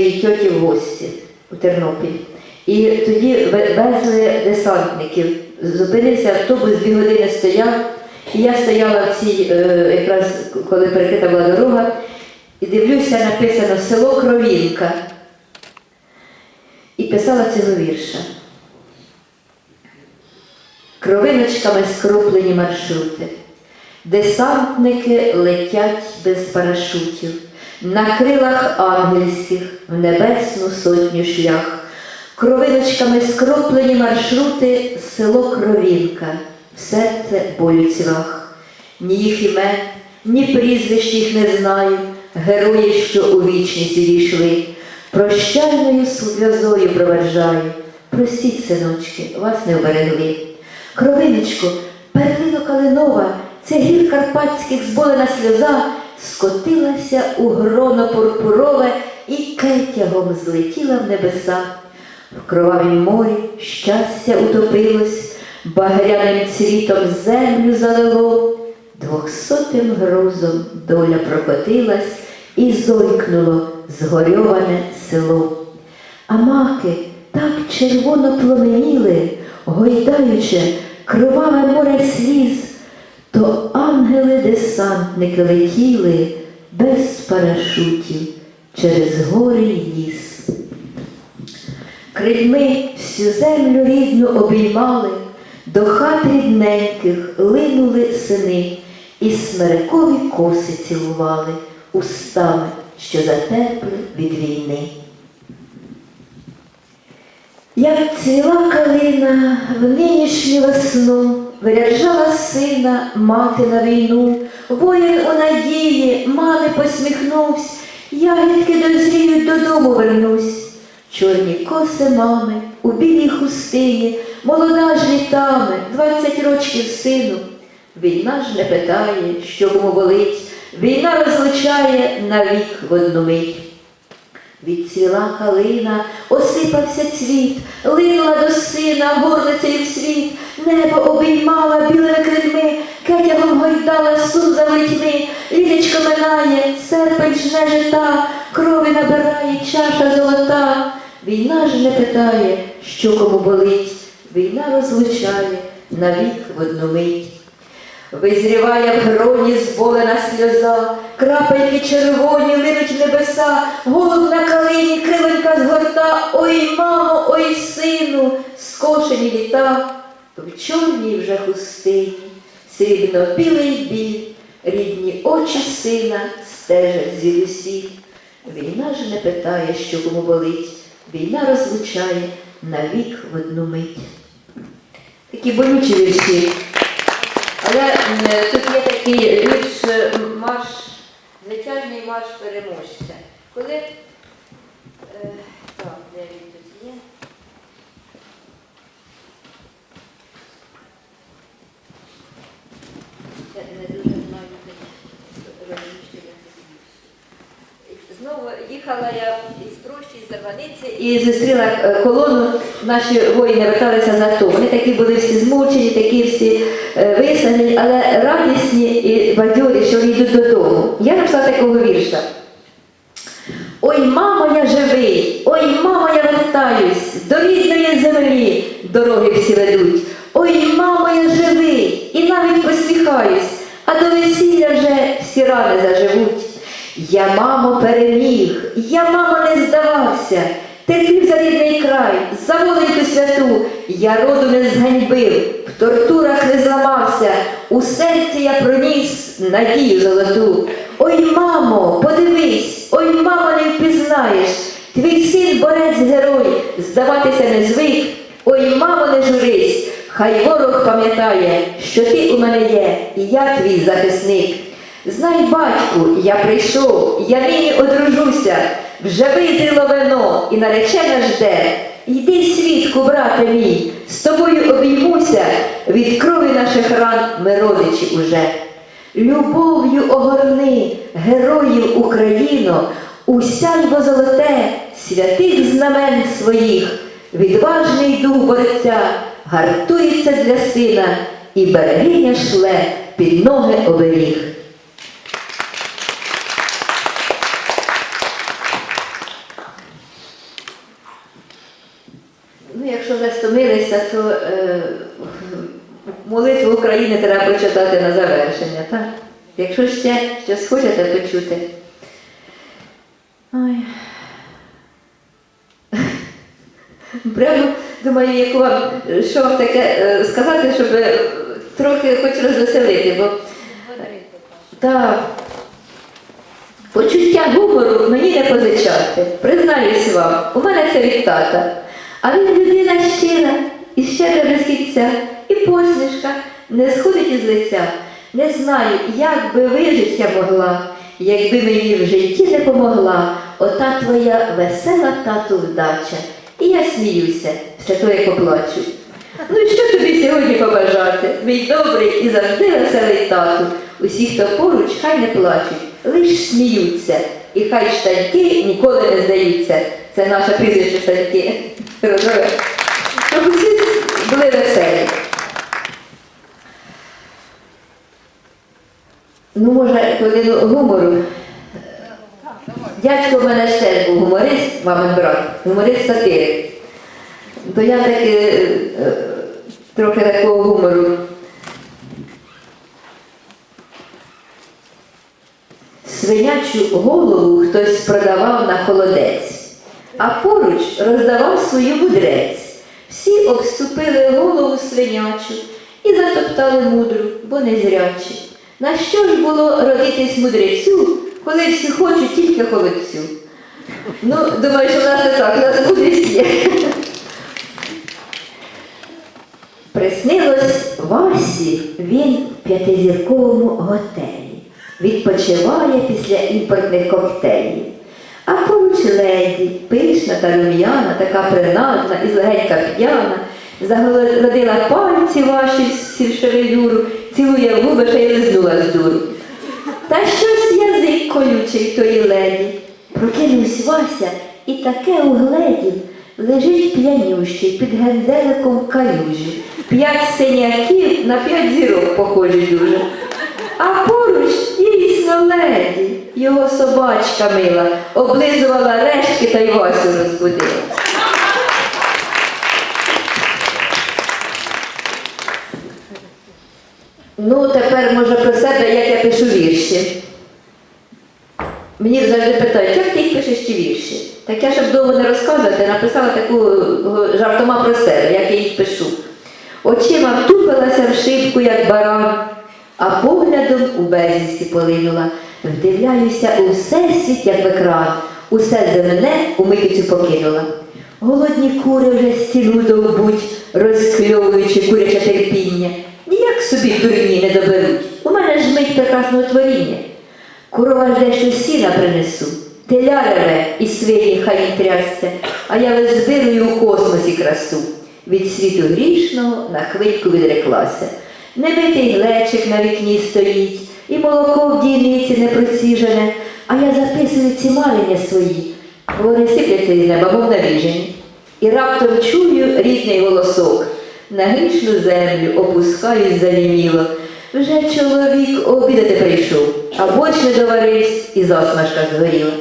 тьоті в гості у Тернопіль. І тоді ве- везли десантників. Зупинився автобус, дві години стояв. І я стояла в цій, е, якраз коли перекрита була дорога, і дивлюся, написано село Кровінка. І писала цього вірша. Кровиночками скроплені маршрути. Десантники летять без парашутів, на крилах ангельських в небесну сотню шлях. Кровиночками скроплені маршрути, село Кровінка, в серце болю. Ні їх імен, ні прізвищ їх не знаю, герої, що у вічність увійшли. Прощальною сльозою проведжаю, простіть, синочки, вас не оберегли. Кровиночко, перлино калинова, це гір карпатських зболена сльоза, скотилася у гроно пурпурове і кетягом злетіла в небеса. В кровавім морі щастя утопилось, багряним цвітом землю залило, двохсотим грозом доля прокотилась і зойкнуло згорьоване село. А маки так червоно пломеніли, гойдаючи кроваве море сліз, то ангели-десантники летіли без парашутів через гори й ліс. Крильми всю землю рідну обіймали, до хат рідненьких линули сини, і смерекові коси цілували устами, що затерпли від війни. Як цвіла калина в нинішню весну, виряджала сина мати на війну, воїн у надії, мами посміхнувсь, ягідки дозріють додому вернусь. Чорні коси мами у білій хустині, молода ж літами, двадцять рочків сину. Війна ж не питає, що кому болить, війна розлучає навік в одну мить. Відцвіла калина, осипався цвіт, линула до сина, горлицею в світ, небо обіймала білими крильми, кетягом гойдала сум за ворітьми, літочко минає, серпень жне жита, крові набирає чаша золота. Війна ж не питає, що кому болить, війна розлучає навік в одну мить. Визріває в гроні зболена сльоза, крапельки червоні линуть небеса, голуб на калині, криленька згорта, ой, мамо, ой, сину, скошені літа, в чорній вже хустині, срібно білий біль, рідні очі сина стежать звідусіль. Війна ж не питає, що кому болить, війна розлучає навік в одну мить. Такі болючі вірші. Але тут є такий вірш е, марш, звичайний марш переможця. Коли е, так, де він тут є? Я не дуже знаю, розміщення. Їхала я із Прощі, з Зарваниці і зустріла е, колону. Наші воїни верталися за то. Вони такі були всі змучені, такі всі е, виснажені, але радісні і бадьорі, що йдуть додому. Я написала такого вірша. Ой, мамо, я живий, ой, мамо, я вертаюсь, до рідної землі дороги всі ведуть. Ой, мамо, я живий, і навіть посміхаюсь, а до весілля вже всі рани заживуть. Я, мамо, переміг, я, мамо, не здавався, терпів за рідний край, за воленьку святу, я роду не зганьбив, в тортурах не зламався, у серці я проніс надію золоту. Ой, мамо, подивись, ой, мамо, не впізнаєш, твій син борець герой, здаватися не звик, ой, мамо, не журись, хай ворог пам'ятає, що ти у мене є, і я твій захисник. Знай, батьку, я прийшов, я нині одружуся, вже визріло вино і наречена жде. Йди, свідку, брате мій, з тобою обіймуся, від крові наших ран ми родичі уже. Любов'ю огорни героїв Україно, усяйво золоте, святих знамен своїх, відважний дух борця, гартується для сина, і берегиня шле під ноги оберіг. Ну, якщо вже стомилися, то е, молитву України треба прочитати на завершення, так? Якщо ще щось хочете почути. Ой. Прямо думаю, яку вам, що вам таке е, сказати, щоб трохи хоч розвеселити, бо так. Почуття гумору мені не позичати. Признаюсь вам, у мене це від тата. А він людина щира і щедра без кінця, і посмішка не сходить із лиця. Не знаю, як би вижить я могла, якби мені в житті не помогла ота твоя весела тату вдача. І я сміюся, все то як поплачу. Ну і що тобі сьогодні побажати? Мій добрий і завжди веселий тату. Усі, хто поруч, хай не плачуть, лиш сміються. І хай штаньки ніколи не здаються. Це наше прізвище штаньки. Щоб усі були веселі. Ну, може, хвилину гумору. Дядько в мене теж був гуморист, мамин брат, гуморист сатирик. То я таки е, е, трохи такого гумору. Свинячу голову хтось продавав на холодець, а поруч роздавав свою мудрець. Всі обступили голову свинячу і затоптали мудру, бо не зрячі. На що ж було родитись мудрецю, коли всі хочуть тільки холодцю? Ну, думаю, що в нас не так, нас мудрість є. Приснилось Васі він в п'ятизірковому готелі. Відпочиває після імпортних коктейлів. А поруч леді, пишна та рум'яна, така принадна і злегенька п'яна, загородила пальці ваші з шевелюру, цілує губи, ще й лизнула з дуру. Та щось язик колючий тої леді. Прокинувся Вася і таке угледів, лежить п'янющий під генделиком калюжі. П'ять синяків на п'ять зірок похожі дуже. А поруч дійсно леді, його собачка мила, облизувала рештки та й Васю розбудила. Ну, тепер може про себе, як я пишу вірші. Мені завжди питають, як ти їх пишеш ті вірші? Так я, щоб довго не розказувати, написала таку е, жартома про себе, як я їх пишу. Очима втупилася в шибку, як баран, а поглядом у безвісті полинула. Вдивляюся у всесвіт, як в екран, усе земне у митицю покинула. Голодні кури вже стіну довбуть, розкльовуючи куряче терпіння. Ніяк собі дурні не доберуть. У мене ж мить прекрасного творіння. Корова жде, що сіна принесу, теля реве і свині хай їм трясся, а я визбирую у космосі красу. Від світу грішного на хвильку відреклася. Небитий глечик на вікні стоїть, і молоко в дійниці не проціжене, а я записую ці малення свої. Вони сипляться із неба, мов навіжені. І раптом чую рідний голосок. На грішну землю опускаюсь заніміло. Вже чоловік обідати прийшов, а борщ не доварився і засмажка згоріла.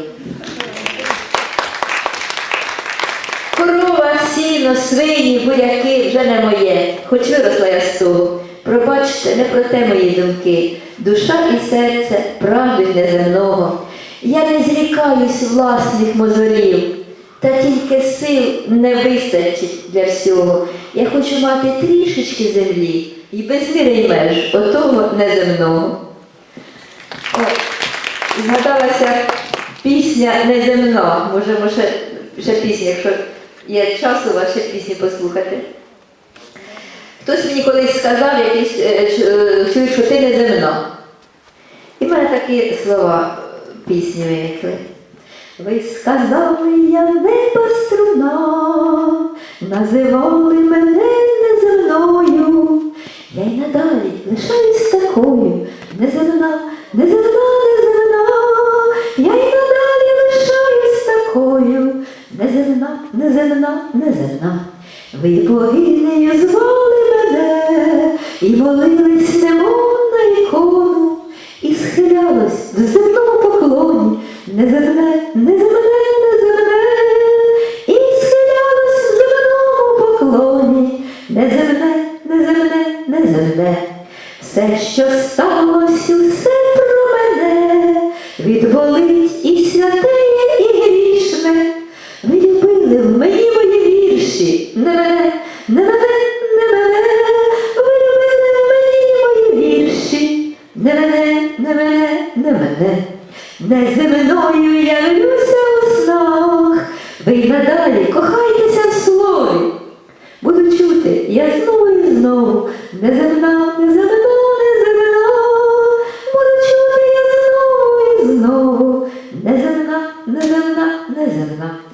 Корова, сіно, свині, буряки вже не моє, хоч виросла я з того. Пробачте, не про те мої думки. Душа і серце прагнуть неземного. Я не зрікаюсь власних мозолів, та тільки сил не вистачить для всього. Я хочу мати трішечки землі і без міри меж отого неземного. О, згадалася пісня неземна. Можемо ще, ще пісня, якщо є час у вас ще пісні послухати. Хтось мені колись сказав, якийсь е, е, що ти неземна. І в мене такі слова е, пісні виникли. Ви сказали, я небо струна, називали мене неземною. Я й надалі лишаюсь такою, неземна, неземна, неземна. Я й надалі лишаюсь такою, неземна, неземна, неземна. Ви богинею звали і молились немов на ікону, і схилялось в земному поклоні, не зерне, не зерне, не зерне, і схилялось в земному поклоні, не зерне, не зерне, не зерне. Все, що сталося, все про мене, відволи. Не мене, не земною явлюся у снах. Ви й надалі кохайтеся в слові. Буду чути, я знову і знову, неземна, неземна,